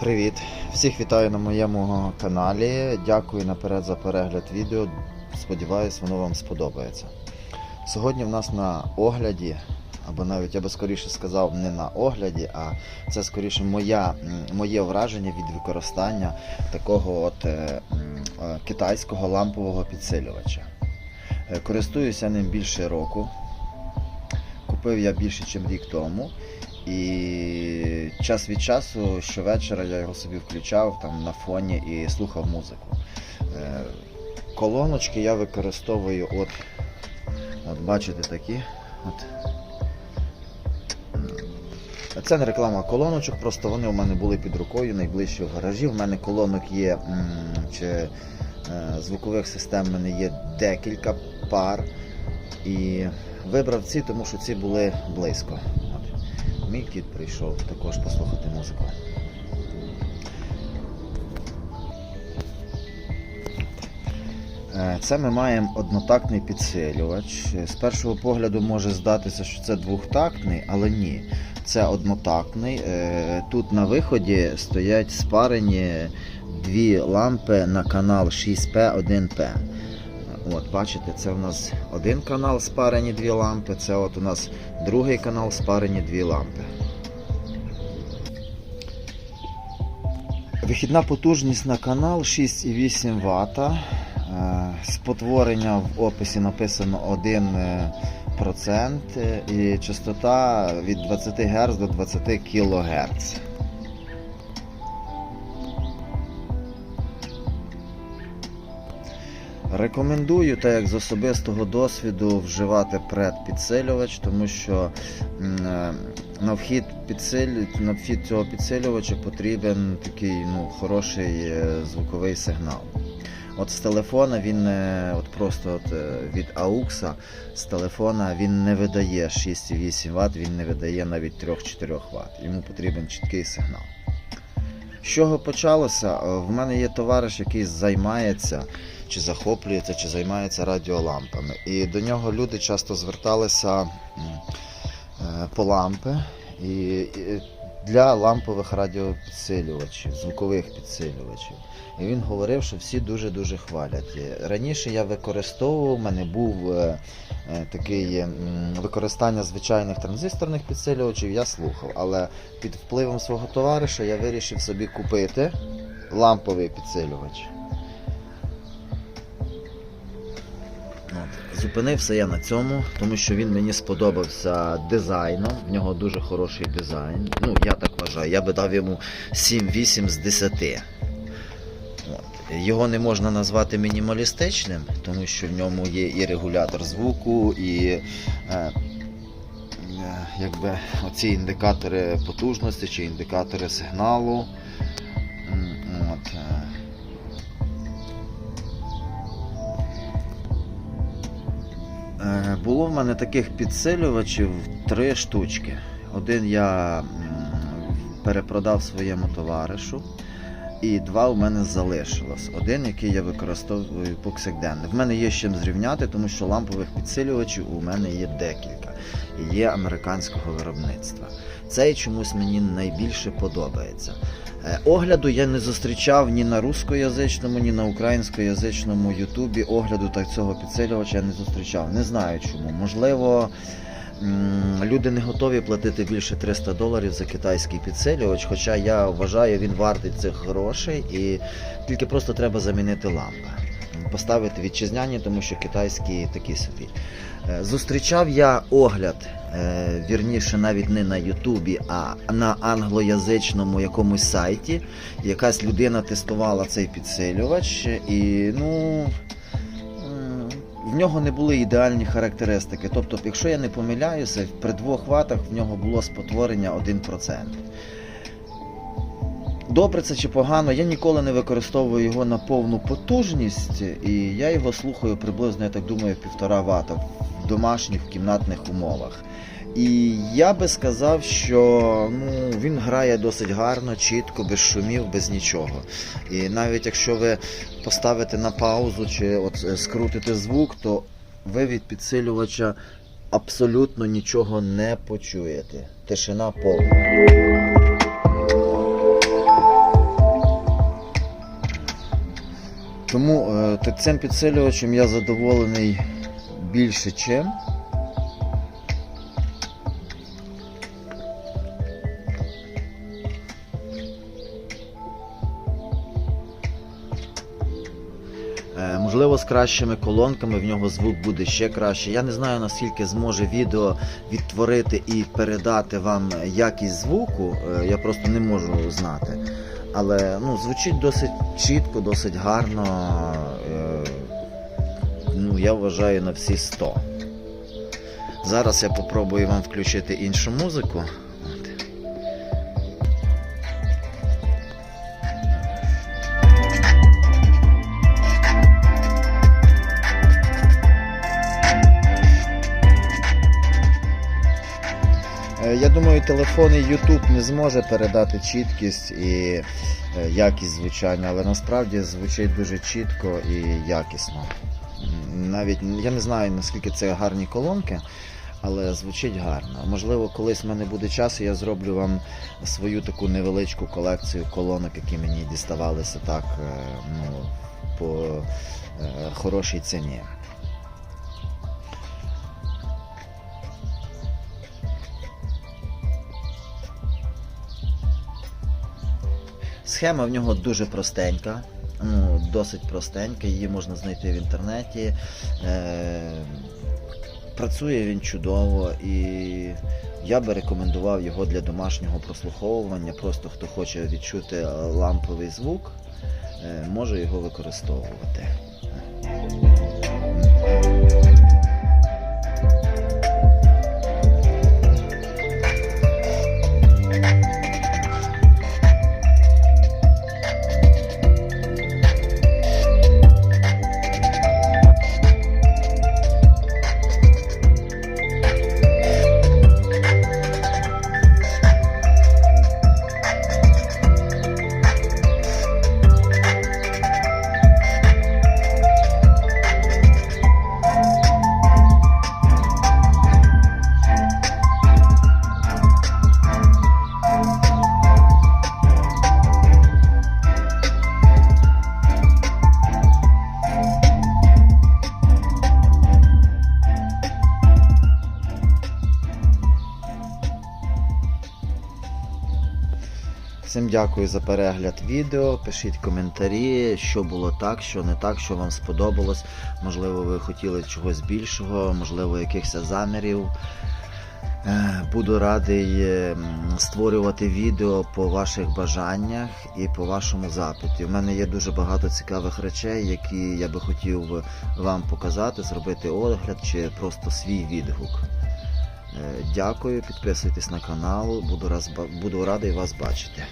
Привіт! Всіх вітаю на моєму каналі. Дякую наперед за перегляд відео. Сподіваюсь, воно вам сподобається. Сьогодні в нас на огляді, або навіть я би скоріше сказав, не на огляді, а це скоріше моя, моє враження від використання такого от е, е, китайського лампового підсилювача. Е, Користуюся ним більше року. Купив я більше, ніж рік тому. І час від часу щовечора я його собі включав там на фоні і слухав музику. Е, Колоночки я використовую от, от бачите такі. От. Це не реклама колоночок, просто вони у мене були під рукою найближче в гаражі. У мене колонок є чи е, звукових систем в мене є декілька пар. І вибрав ці, тому що ці були близько. Мій кіт прийшов також послухати музику. Е, Це ми маємо однотактний підсилювач. З першого погляду може здатися, що це двохтактний, але ні. Це однотактний. Е, Тут на виході стоять спарені дві лампи на канал 6P, 1P. От, бачите, це у нас один канал спарені дві лампи, це от у нас другий канал спарені дві лампи. Вихідна потужність на канал 6,8 Вт. Е, Спотворення в описі написано 1% е, і частота від 20 Гц до 20 кГц. Рекомендую, так як з особистого досвіду, вживати предпідсилювач, тому що е, на вхід, підсилю... на вхід цього підсилювача потрібен такий ну, хороший е, звуковий сигнал. От з телефона він от просто от е, від AUX з телефона він не видає 6,8 Вт, він не видає навіть 3-4 Вт. Йому потрібен чіткий сигнал. З чого почалося? В мене є товариш, який займається чи захоплюється, чи займається радіолампами. І до нього люди часто зверталися е, по лампи і, для лампових радіопідсилювачів, звукових підсилювачів. І він говорив, що всі дуже-дуже хвалять. Раніше я використовував, у мене був е, е, такий використання звичайних транзисторних підсилювачів, я слухав. Але під впливом свого товариша я вирішив собі купити ламповий підсилювач. От. Зупинився я на цьому, тому що він мені сподобався дизайном. В нього дуже хороший дизайн. Ну, я так вважаю, я би дав йому 7-8 з 10. От. Його не можна назвати мінімалістичним, тому що в ньому є і регулятор звуку, і е, е, якби оці індикатори потужності чи індикатори сигналу. От. Було в мене таких підсилювачів три штучки. Один я перепродав своєму товаришу, і два у мене залишилось. Один, який я використовую повсякденно. В мене є з чим зрівняти, тому що лампових підсилювачів у мене є декілька є американського виробництва. Цей чомусь мені найбільше подобається. Е, Огляду я не зустрічав ні на рускоязичному, ні на українськоязичному Ютубі. Огляду так цього підсилювача я не зустрічав. Не знаю чому. Можливо, люди не готові платити більше 300 доларів за китайський підсилювач, хоча я вважаю, він вартий цих грошей і тільки просто треба замінити лампи. Поставити вітчизняні, тому що китайські такі собі. Е, Зустрічав я огляд, е, вірніше, навіть не на Ютубі, а на англоязичному якомусь сайті. Якась людина тестувала цей підсилювач, і ну. В нього не були ідеальні характеристики. Тобто, якщо я не помиляюся, при 2 ватах в нього було спотворення 1%. Добре це чи погано, я ніколи не використовую його на повну потужність, і я його слухаю приблизно, я так думаю, півтора вата в домашніх кімнатних умовах. І я би сказав, що ну, він грає досить гарно, чітко, без шумів, без нічого. І навіть якщо ви поставите на паузу чи от е, скрутите звук, то ви від підсилювача абсолютно нічого не почуєте. Тишина повна. Чому е, цим підсилювачем я задоволений більше чим? Е, Можливо, з кращими колонками в нього звук буде ще краще. Я не знаю наскільки зможе відео відтворити і передати вам якість звуку. е, Я просто не можу знати. Але ну, звучить досить чітко, досить гарно. е, Ну, я вважаю на всі 100. Зараз я попробую вам включити іншу музику. Я думаю, телефон і YouTube не зможе передати чіткість і е, якість звучання, але насправді звучить дуже чітко і якісно. Навіть я не знаю наскільки це гарні колонки, але звучить гарно. Можливо, колись в мене буде час, і я зроблю вам свою таку невеличку колекцію колонок, які мені діставалися так е, ну, по е, хорошій ціні. Схема в нього дуже простенька, ну, досить простенька, її можна знайти в інтернеті. Е, працює він чудово і я би рекомендував його для домашнього прослуховування. Просто хто хоче відчути ламповий звук, е, може його використовувати. Всім дякую за перегляд відео. Пишіть коментарі, що було так, що не так, що вам сподобалось. Можливо, ви хотіли чогось більшого, можливо, якихось замірів. Е, Буду радий е, створювати відео по ваших бажаннях і по вашому запиті. У мене є дуже багато цікавих речей, які я би хотів вам показати, зробити огляд чи просто свій відгук. Е, Дякую, підписуйтесь на канал, буду, раз, буду радий вас бачити.